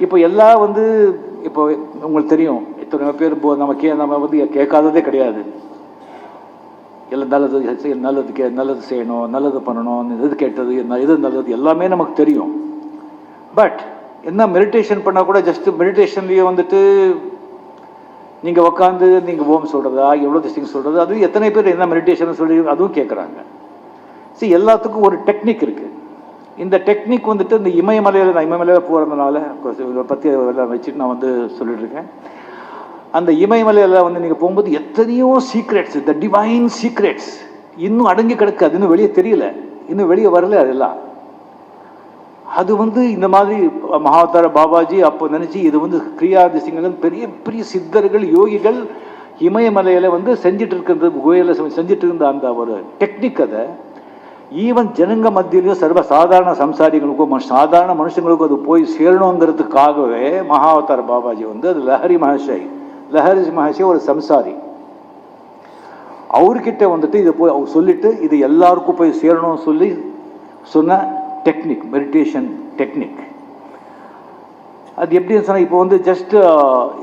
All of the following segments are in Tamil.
இப்போ எல்லாம் வந்து இப்போ உங்களுக்கு தெரியும் இத்தனை பேர் இப்போ நம்ம கே நம்ம வந்து கேட்காததே கிடையாது. எல்லாம் நல்லது நல்லது கே நல்லது செய்யணும் நல்லது பண்ணணும் எது கேட்டது என்ன எது நல்லது எல்லாமே நமக்கு தெரியும். பட் என்ன மெடிடேஷன் பண்ணால் கூட ஜஸ்ட் மெடிடேஷன்லேயே வந்துட்டு நீங்கள் உட்காந்து நீங்கள் ஓம் சொல்கிறதா எவ்வளோ திஸ்டிங் சொல்கிறது அது எத்தனை பேர் என்ன மெடிடேஷன் சொல்லி அதுவும் கேட்குறாங்க சரி எல்லாத்துக்கும் ஒரு டெக்னிக் இருக்குது இந்த டெக்னிக் வந்துட்டு இந்த இமயமலையில் நான் இமயமலையில் போகிறதுனால இதை பற்றி எல்லாம் வச்சுட்டு நான் வந்து சொல்லிட்டு இருக்கேன். அந்த இமயமலையில் வந்து நீங்கள் போகும்போது எத்தனையோ சீக்ரெட்ஸ் த டிவைன் சீக்ரெட்ஸ் இன்னும் அடங்கி கிடக்கு. அது இன்னும் வெளியே தெரியல. இன்னும் வெளியே வரல அதெல்லாம். அது வந்து இந்த மாதிரி மகாவதார பாபாஜி அப்போ நினச்சி இது வந்து கிரியாதி பெரிய பெரிய சித்தர்கள் யோகிகள் இமயமலையில் வந்து செஞ்சுட்டு இருக்கிறது கோயிலில் செஞ்சுட்டு இருந்த அந்த ஒரு டெக்னிக் அதை ஈவன் ஜனங்க மத்தியிலையும் சர்வ சாதாரண சம்சாரிகளுக்கும் சாதாரண மனுஷங்களுக்கும் அது போய் சேரணுங்கிறதுக்காகவே மகாவதார பாபாஜி வந்து அது லஹரி மகர்ஷி லஹரி மகர்ஷி ஒரு சம்சாரி. அவர்கிட்ட வந்துட்டு இதை போய் அவர் சொல்லிட்டு இது எல்லாருக்கும் போய் சேரணும்னு சொல்லி சொன்ன டெக்னிக் மெடிடேஷன் டெக்னிக் அது எப்படின்னு சொன்னால் இப்போ வந்து ஜஸ்ட்டு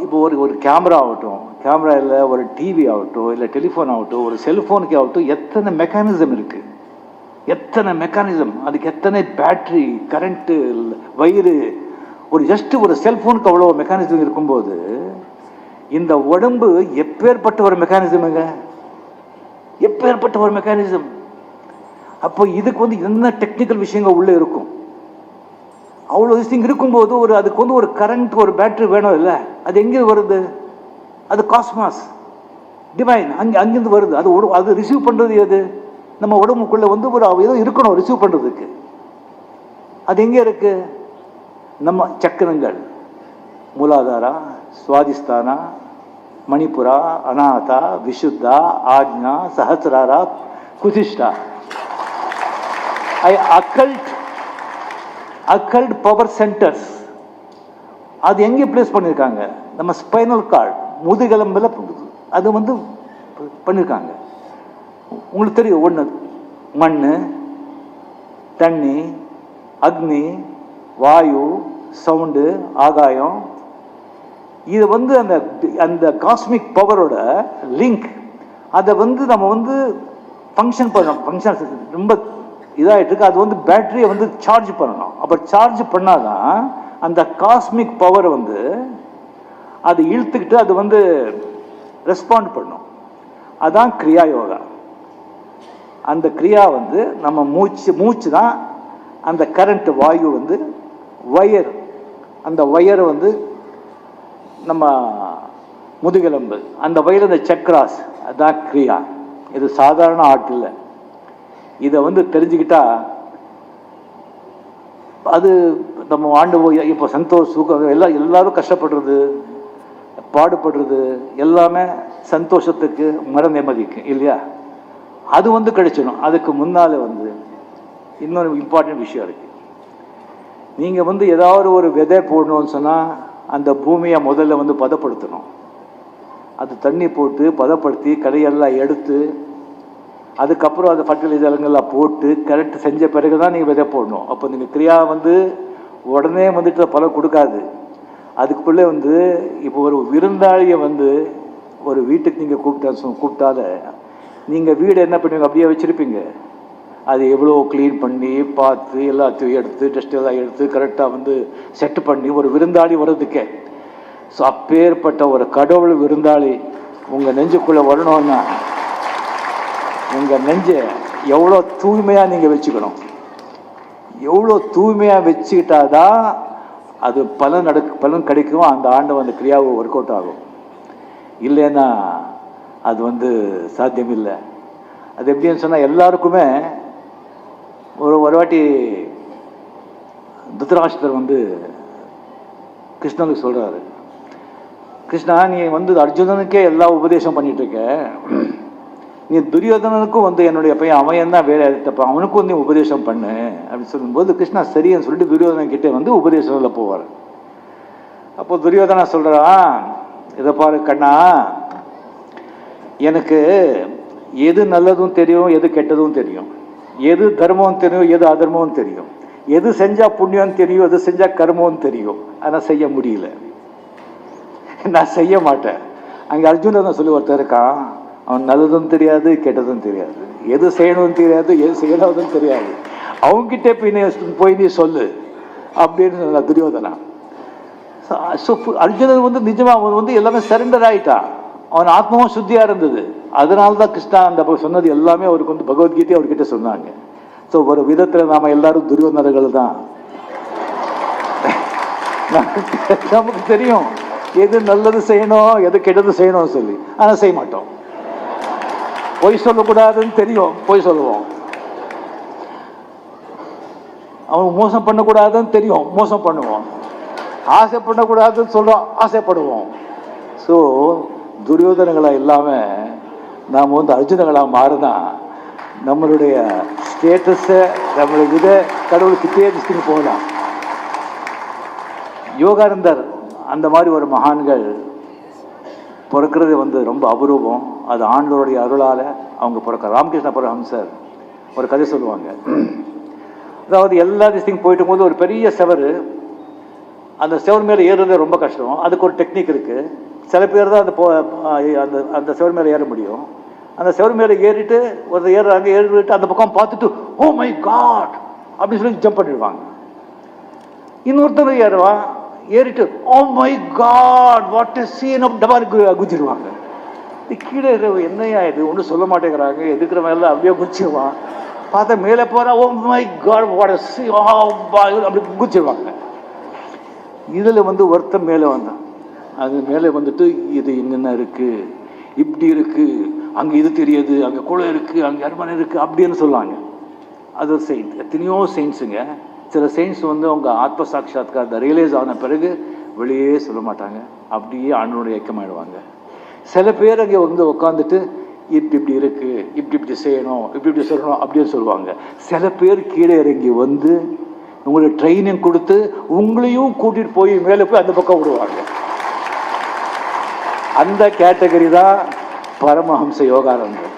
இப்போ ஒரு ஒரு கேமரா ஆகட்டும் கேமரா இல்லை ஒரு டிவி ஆகட்டும் இல்லை டெலிஃபோன் ஆகட்டும் ஒரு செல்ஃபோனுக்கு ஆகட்டும் எத்தனை மெக்கானிசம் இருக்குது எத்தனை மெக்கானிசம் அதுக்கு எத்தனை பேட்ரி கரண்ட்டு வயிறு ஒரு ஜஸ்ட் ஒரு செல்ஃபோனுக்கு அவ்வளோ மெக்கானிசம் இருக்கும்போது இந்த உடம்பு எப்பேற்பட்ட ஒரு மெக்கானிசமுங்க எப்பேற்பட்ட ஒரு மெக்கானிசம் அப்போ இதுக்கு வந்து என்ன டெக்னிக்கல் விஷயங்கள் உள்ளே இருக்கும்? அவ்வளோ விஷயம் இருக்கும்போது ஒரு அதுக்கு வந்து ஒரு கரண்ட் ஒரு பேட்ரி வேணும் இல்லை? அது எங்கே வருது? அது காஸ்மாஸ் டிவைன் அங்கே அங்கேருந்து வருது. அது ஒரு அது ரிசீவ் பண்ணுறது எது? நம்ம உடம்புக்குள்ளே வந்து ஒரு ஏதோ இருக்கணும் ரிசீவ் பண்ணுறதுக்கு அது எங்கே இருக்கு? நம்ம சக்கரங்கள். Muladhara Swadhisthana Manipura Anahata Vishuddha Ajna Sahasrara குதிஷ்டா. I occult occult power centers அது எங்கே பிளேஸ் பண்ணியிருக்காங்க நம்ம ஸ்பைனல் கார்டு முதுகெலும்பில் அது வந்து பண்ணியிருக்காங்க உங்களுக்கு தெரியும் ஒன்று மண் தண்ணி அக்னி வாயு சவுண்டு ஆகாயம். இது வந்து அந்த அந்த காஸ்மிக் பவரோட லிங்க் அதை வந்து நம்ம வந்து ஃபங்க்ஷன் பண்ணணும். ஃபங்க்ஷன் ரொம்ப இதாகிட்டு இருக்கு. அது வந்து பேட்டரியை வந்து சார்ஜ் பண்ணணும். அப்போ சார்ஜ் பண்ணாதான் அந்த காஸ்மிக் பவர் வந்து அதை இழுத்துக்கிட்டு அது வந்து ரெஸ்பாண்ட் பண்ணும். அதான் கிரியா யோகா அந்த கிரியா வந்து நம்ம மூச்சு மூச்சு தான் அந்த கரண்ட் வாயு வந்து ஒயர் அந்த ஒயரை வந்து நம்ம முதுகெலும்பு. அந்த வயர் அந்த சக்ராஸ் அதான் கிரியா. இது சாதாரண ஆட்டு இல்லை. இதை வந்து தெரிஞ்சுக்கிட்டா அது நம்ம ஆண்டு போய் இப்போ சந்தோஷ் சுகம் எல்லாம் எல்லாரும் கஷ்டப்படுறது பாடுபடுறது எல்லாமே சந்தோஷத்துக்கு மர நிம்மதிக்கு இல்லையா? அது வந்து கிடைச்சிடும் அதுக்கு முன்னால் வந்து இன்னொரு இம்பார்ட்டன்ட் விஷயம் இருக்கு. நீங்கள் வந்து ஏதாவது ஒரு விதை போடணும்னு சொன்னால் அந்த பூமியை முதல்ல வந்து பதப்படுத்தணும். அது தண்ணி போட்டு பதப்படுத்தி கடையெல்லாம் எடுத்து அதுக்கப்புறம் அதை ஃபர்டிலைசருங்கெல்லாம் போட்டு கரெக்ட் செஞ்ச பிறகு தான் நீங்கள் விதை போடணும். அப்போ நீங்கள் கிரியா வந்து உடனே வந்துட்டு பலம் கொடுக்காது. அதுக்குள்ளே வந்து இப்போ ஒரு விருந்தாளியை வந்து ஒரு வீட்டுக்கு நீங்கள் கூப்பிட்டா சொ- கூப்பிட்டால நீங்கள் வீடு என்ன பண்ணுவீங்க? அப்படியே வச்சுருப்பீங்க. அது எவ்வளோ க்ளீன் பண்ணி பார்த்து எல்லாத்தையும் எடுத்து டஸ்ட் எல்லாம் எடுத்து கரெக்டாக வந்து செட் பண்ணி ஒரு விருந்தாளி வர்றதுக்கே. ஸோ அப்பேற்பட்ட ஒரு கடவுள் விருந்தாளி உங்கள் நெஞ்சுக்குள்ளே வரணும்னா உங்கள் நெஞ்சை எவ்வளோ தூய்மையாக நீங்கள் வச்சுக்கணும். எவ்வளோ தூய்மையாக வச்சுக்கிட்டாதான் அது பலன் நடக்கு பலன் கிடைக்கும். அந்த ஆண்டு அந்த கிரியாவை ஒர்க் அவுட் ஆகும். இல்லைன்னா அது வந்து சாத்தியமில்லை. அது எப்படின்னு சொன்னால் எல்லாருக்குமே ஒரு ஒரு வாட்டி துத்ராஷ்டர் வந்து கிருஷ்ணனுக்கு சொல்கிறாரு கிருஷ்ணா நீ வந்து அர்ஜுனனுக்கே எல்லா உபதேசம் பண்ணிகிட்ருக்க நீ துரியோதனனுக்கும் வந்து என்னுடைய பையன் அவன் தான் வேலை எடுத்தப்ப அவனுக்கும் நீ உபதேசம் பண்ணு. அப்படின்னு சொல்லும்போது கிருஷ்ணா சரின்னு சொல்லிட்டு துரியோதனன் கிட்டே வந்து உபதேசத்தில் போவார். அப்போ துரியோதனா சொல்கிறான் இதை பாரு கண்ணா எனக்கு எது நல்லதும் தெரியும் எது கெட்டதும் தெரியும். எது தர்மம் தெரியும் எது அதர்மம் தெரியும். எது செஞ்சால் புண்ணியம் தெரியும் எது செஞ்சால் கர்மம்னு தெரியும். ஆனால் செய்ய முடியல. நான் செய்ய மாட்டேன். அங்கே அர்ஜுனன் சொல்லி ஒருத்தர் இருக்கான். அவன் நல்லதும் தெரியாது கெட்டதும் தெரியாது. எது செய்யணும்னு தெரியாது எது செய்யணும்னு தெரியாது. அவங்ககிட்ட போய் நீ போய் நீ சொல்லு. அப்படின்னு சொன்ன துரியோதனா. ஸோ அர்ஜுனன் வந்து நிஜமா அவன் வந்து எல்லாமே சரண்டர் ஆயிட்டான். அவன் ஆத்மாவும் சுத்தியாக இருந்தது. அதனால தான் கிருஷ்ணா அந்த சொன்னது எல்லாமே அவருக்கு வந்து பகவத்கீதை அவர்கிட்ட சொன்னாங்க. ஸோ ஒரு விதத்தில் நாம் எல்லாரும் துரியோதனர்கள் தான். நமக்கு- தெரியும் எது நல்லது செய்யணும் எது கெட்டது செய்யணும்னு சொல்லி. ஆனால் செய்ய மாட்டோம். பொய் சொல்லக்கூடாதுன்னு தெரியும் பொய் சொல்லுவோம். அவன் மோசம் பண்ணக்கூடாதுன்னு தெரியும் மோசம் பண்ணுவோம் ஆசை பண்ணக்கூடாதுன்னு சொல்றோம் ஆசைப்படுவோம். ஸோ துரியோதனங்களாக இல்லாமல் நாம் வந்து அர்ஜுனங்களாக மாறினா நம்மளுடைய ஸ்டேட்டஸை நம்மளுடைய இதை கடவுள் கிட்டே டிஸ்டிங் போகலாம். யோகானந்தர் அந்த மாதிரி ஒரு மகான்கள் பிறக்கிறது வந்து ரொம்ப அபூர்வம் அது ஆண்களுடைய அருளால் அவங்க பிறக்க ராமகிருஷ்ண பரஹம்சர் ஒரு கதை சொல்லுவாங்க. அதாவது எல்லா திசையும் போயிட்டு போது ஒரு பெரிய செவரு அந்த செவன் மேலே ஏறுறது ரொம்ப கஷ்டம். அதுக்கு ஒரு டெக்னிக் இருக்குது சில பேர் தான் அந்த போ அந்த அந்த செவர் மேலே ஏற முடியும். அந்த செவன் மேலே ஏறிட்டு ஒரு ஏறுறாங்க ஏறிட்டு அந்த பக்கம் பார்த்துட்டு ஓ மை காட் அப்படின்னு சொல்லி ஜம்ப் பண்ணிடுவாங்க. இன்னொருத்தரும் ஏறுவான் ஏறிட்டு oh O my God what is scene of டபாரி குதிச்சிடுவாங்க இது கீழே இருக்கிறவங்க என்னையா இது? ஒன்றும் சொல்ல மாட்டேங்கிறாங்க. எதுக்குற மேல அப்படியே குச்சிடுவான் பார்த்தா மேலே போகிறா oh oh my God what is oh அப்படி குதிச்சிடுவாங்க இதில் வந்து ஒருத்தன் மேலே வந்தான். அது மேலே வந்துட்டு இது என்னென்ன இருக்குது இப்படி இருக்குது அங்கே இது தெரியாது அங்கே குளம் இருக்குது அங்கே அரண்மனை இருக்குது அப்படின்னு சொல்லுவாங்க அது ஒரு செயின்ஸ் எத்தனையோ செயின்ஸுங்க சில செயின்ஸ் வந்து அவங்க ஆத்ம சாட்சாத்காரத்தை ரியலைஸ் ஆன பிறகு வெளியே சொல்ல மாட்டாங்க. அப்படியே அண்ணனுடைய இயக்கமாயிடுவாங்க. சில பேர் அங்கே வந்து உட்காந்துட்டு இப்படி இப்படி இருக்குது இப்படி இப்படி செய்யணும் இப்படி இப்படி சொல்லணும் அப்படின்னு சொல்லுவாங்க. சில பேர் கீழே இறங்கி வந்து உங்களுக்கு ட்ரைனிங் கொடுத்து உங்களையும் கூட்டிட்டு போய் மேலே போய் அந்த பக்கம் விடுவாங்க. அந்த கேட்டகரி தான் பரமஹம்ச யோகானந்தர்.